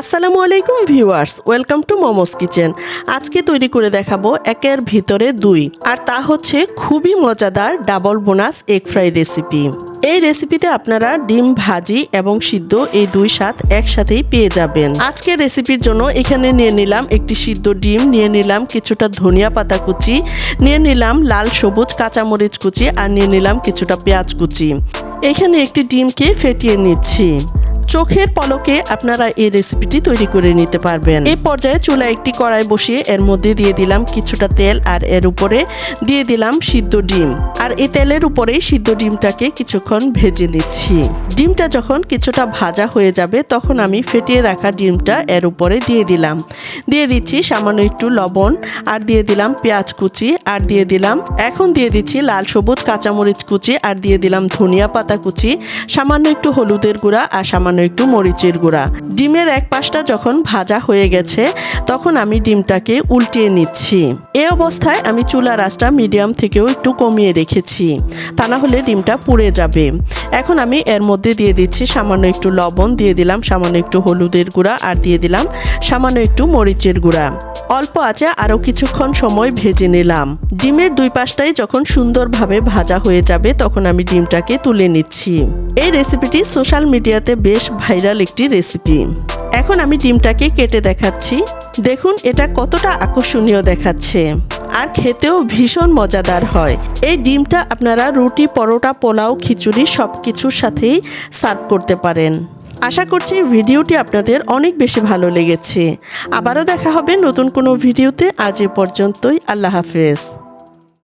আসসালামু আলাইকুম viewers, welcome to momos kitchen. আজকে তৈরি করে দেখাবো একের ভিতরে দুই, আর তা হচ্ছে খুবই মজাদার double bonus egg fry recipe. এই রেসিপিতে আপনারা ডিম ভাজি এবং সিদ্ধ এই দুই স্বাদ একসাথেই পেয়ে যাবেন। আজকের রেসিপির জন্য এখানে নিয়ে নিলাম একটি সিদ্ধ ডিম, নিয়ে নিলাম কিছুটা ধনিয়া পাতা কুচি, নিয়ে নিলাম লাল সবুজ কাঁচামরিচ কুচি, আর নিয়ে নিলাম কিছুটা পেঁয়াজ কুচি। এখানে একটি ডিমকে ফেটিয়ে নিচ্ছি। চোখের পলকে আপনারা এই রেসিপিটি তৈরি করে নিতে পারবেন। এই পর্যায়ে চুলা একটি কড়াই বসিয়ে এর মধ্যে দিয়ে দিলাম কিছুটা তেল আর এর উপরে দিয়ে দিলাম সিদ্ধ ডিম। আর এই তেলের উপরেই সিদ্ধ ডিমটাকে কিছুক্ষণ ভেজে নিচ্ছি। ডিমটা যখন কিছুটা ভাজা হয়ে যাবে, তখন আমি ফেটিয়ে রাখা ডিমটা এর উপরে দিয়ে দিলাম। দিয়ে দিচ্ছি সামান্য একটু লবণ আর দিয়ে দিলাম পেঁয়াজ কুচি আর দিয়ে দিলাম, এখন দিয়ে দিচ্ছি লাল সবুজ কাঁচামরিচ কুচি আর দিয়ে দিলাম ধনিয়া পাতা কুচি, সামান্য একটু হলুদের গুঁড়া আর সামান্য একটু মরিচের গুঁড়া। ডিমের এক পাশটা যখন ভাজা হয়ে গেছে, তখন আমি ডিমটাকে উল্টিয়ে নিচ্ছি। এ অবস্থায় আমি চুলার আঁচটা মিডিয়াম থেকেও একটু কমিয়ে রেখেছি। তা না হলে ডিমটা পুড়ে যাবে। এখন আমি এর মধ্যে দিয়ে দিচ্ছি সামান্য একটু লবণ, দিয়ে দিলাম সামান্য একটু হলুদের গুঁড়া, আর দিয়ে দিলাম সামান্য একটু মরিচের গুঁড়া। অল্প আছে আরও কিছুক্ষণ সময় ভেজে নিলাম। ডিমের দুই পাশটাই যখন সুন্দরভাবে ভাজা হয়ে যাবে, তখন আমি ডিমটাকে তুলে নিচ্ছি। এই রেসিপিটি সোশ্যাল মিডিয়াতে বেশ ভাইরাল একটি রেসিপি। এখন আমি ডিমটাকে কেটে দেখাচ্ছি। দেখুন, এটা কতটা আকর্ষণীয় দেখাচ্ছে। আর খেতেও ভীষণ মজাদার হয়। এই ডিমটা আপনারা রুটি, পরোটা, পোলাও, খিচুড়ি সব কিছুর সাথেই সার্ভ করতে পারেন। আশা করছি ভিডিওটি আপনাদের অনেক বেশি ভালো লেগেছে। আবারও দেখা হবে নতুন কোনো ভিডিওতে। আজ এ পর্যন্তই। আল্লাহ হাফেজ।